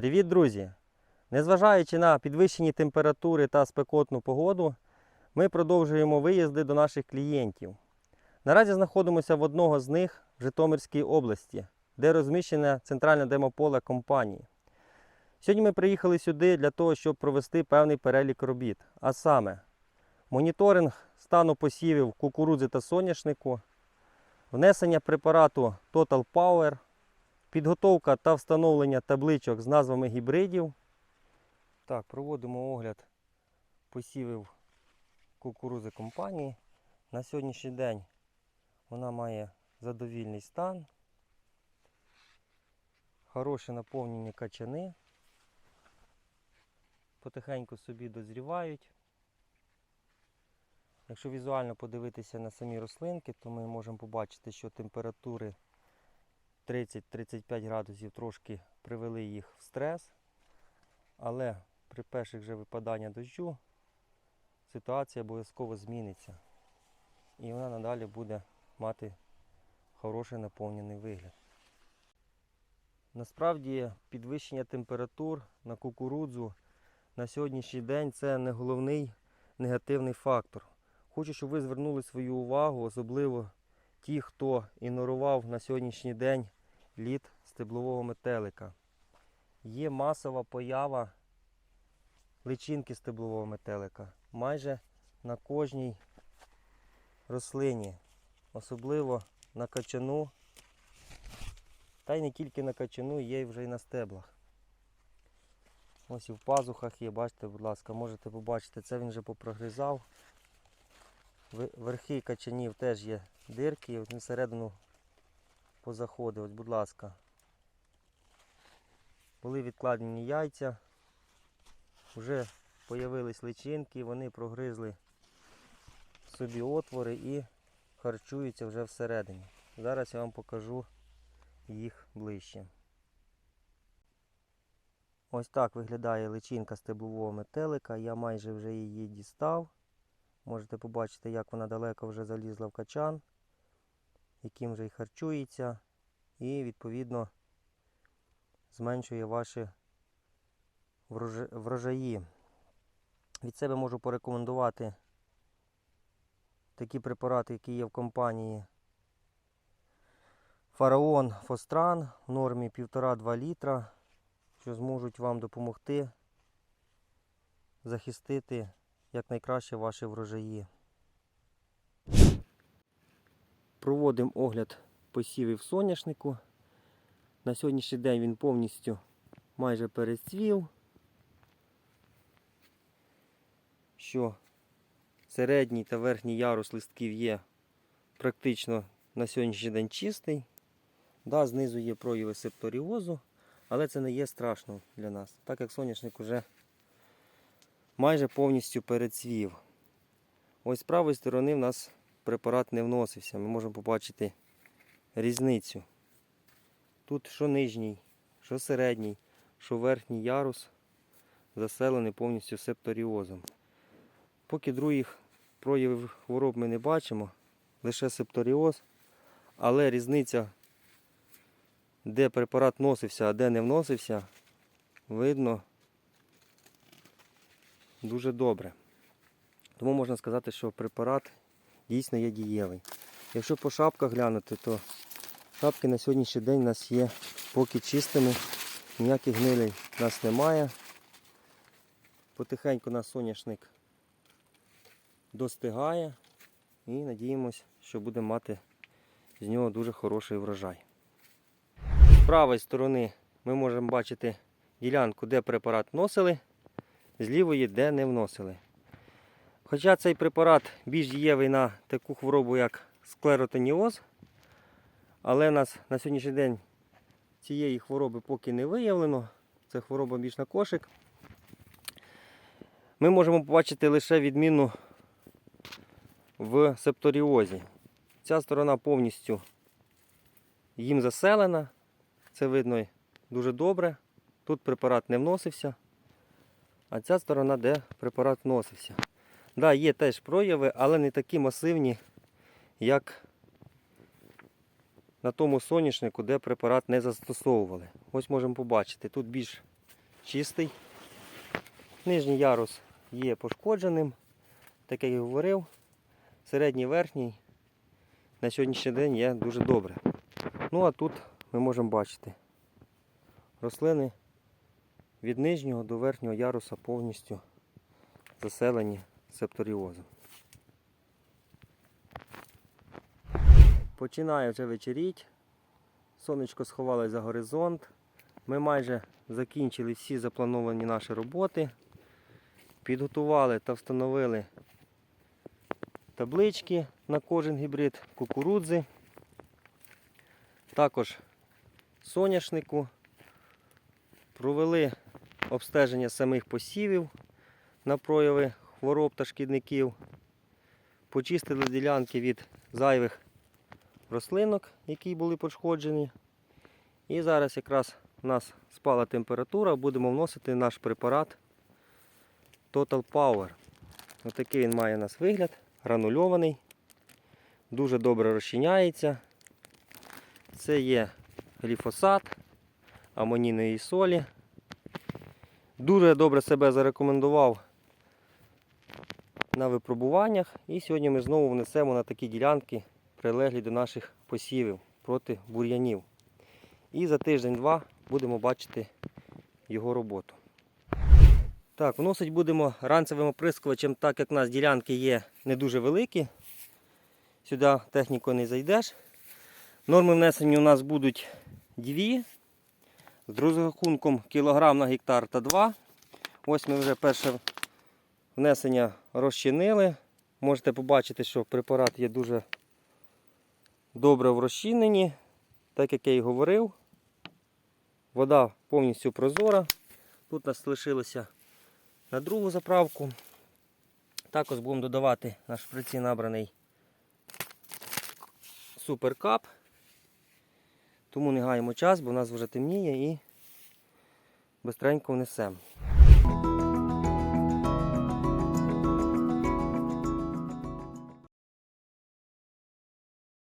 Привіт, друзі! Незважаючи на підвищені температури та спекотну погоду, ми продовжуємо виїзди до наших клієнтів. Наразі знаходимося в одного з них в Житомирській області, де розміщене центральне демополе компанії. Сьогодні ми приїхали сюди для того, щоб провести певний перелік робіт, а саме моніторинг стану посівів кукурудзи та соняшнику, внесення препарату Total Power, Підготовка та встановлення табличок з назвами гібридів. Так, проводимо огляд посівів кукурузи компанії. На сьогоднішній день вона має задовільний стан, хороше наповнення качани. Потихеньку собі дозрівають. Якщо візуально подивитися на самі рослинки, то ми можемо побачити, що температури 30-35 градусів трошки привели їх в стрес, але при перших же випаданнях дощу ситуація обов'язково зміниться. І вона надалі буде мати хороший наповнений вигляд. Насправді підвищення температур на кукурудзу на сьогоднішній день це не головний негативний фактор. Хочу, щоб ви звернули свою увагу, особливо ті, хто ігнорував на сьогоднішній день лід стеблового метелика. Є масова поява личинки стеблового метелика майже на кожній рослині, особливо на качану, та й не тільки на качану, є вже й на стеблах. Ось і в пазухах є, бачите, будь ласка, можете побачити, це він вже попрогризав. Верхи качанів теж є дирки, він всередину позаходив. Ось, будь ласка. Були відкладені яйця, вже появились личинки, вони прогризли собі отвори і харчуються вже всередині. Зараз я вам покажу їх ближче. Ось так виглядає личинка стеблового метелика. Я майже вже її дістав. Можете побачити, як вона далеко вже залізла в качан, яким вже й харчується, і відповідно зменшує ваші врожаї. Від себе можу порекомендувати такі препарати, які є в компанії Фараон Фостран в нормі 1,5-2 літра, що зможуть вам допомогти захистити якнайкраще ваші врожаї. Проводимо огляд посівів соняшнику. На сьогоднішній день він повністю майже перецвів. Що середній та верхній ярус листків є практично на сьогоднішній день чистий. Да, знизу є прояви септоріозу, але це не є страшно для нас, так як соняшник уже майже повністю перецвів. Ось з правої сторони в нас препарат не вносився. Ми можемо побачити різницю. Тут що нижній, що середній, що верхній ярус заселений повністю септоріозом. Поки других проявів хвороб ми не бачимо, лише септоріоз, але різниця, де препарат вносився, а де не вносився, видно дуже добре. Тому можна сказати, що препарат дійсно є дієвий. Якщо по шапках глянути, то шапки на сьогоднішній день у нас є поки чистими, ніяких гнилей у нас немає. Потихеньку наш соняшник достигає і надіємось, що будемо мати з нього дуже хороший врожай. З правої сторони ми можемо бачити ділянку, де препарат вносили, з лівої, де не вносили. Хоча цей препарат більш дієвий на таку хворобу, як склеротоніоз, але нас на сьогоднішній день цієї хвороби поки не виявлено. Це хвороба більш на кошик. Ми можемо побачити лише відміну в септоріозі. Ця сторона повністю їм заселена. Це видно дуже добре. Тут препарат не вносився. А ця сторона, де препарат вносився. Да, є теж прояви, але не такі масивні, як на тому соняшнику, де препарат не застосовували. Ось можемо побачити, тут більш чистий. Нижній ярус є пошкодженим, так як я говорив. Середній верхній на сьогоднішній день є дуже добре. Ну а тут ми можемо бачити рослини від нижнього до верхнього яруса повністю заселені септоріозом. Починає вже вечеріть. Сонечко сховалось за горизонт. Ми майже закінчили всі заплановані наші роботи. Підготували та встановили таблички на кожен гібрид кукурудзи. Також соняшнику. Провели обстеження самих посівів на прояви хвороб та шкідників. Почистили ділянки від зайвих рослинок, які були пошкоджені. І зараз якраз у нас спала температура, будемо вносити наш препарат Total Power. Ось такий він має у нас вигляд, гранульований, дуже добре розчиняється. Це є гліфосат амонійної солі. Дуже добре себе зарекомендував на випробуваннях. І сьогодні ми знову внесемо на такі ділянки, прилеглі до наших посівів проти бур'янів. І за тиждень-два будемо бачити його роботу. Так, вносить будемо ранцевим оприскувачем, так як у нас ділянки є не дуже великі. Сюди технікою не зайдеш. Норми внесення у нас будуть дві. З розрахунком кілограм на гектар та 2. Ось ми вже перше внесення розчинили. Можете побачити, що препарат є дуже добре в розчиненні, так як я і говорив. Вода повністю прозора. Тут у нас лишилося на другу заправку. Також будемо додавати на шприці набраний суперкап. Тому не гаємо час, бо в нас вже темніє і бистренько внесемо.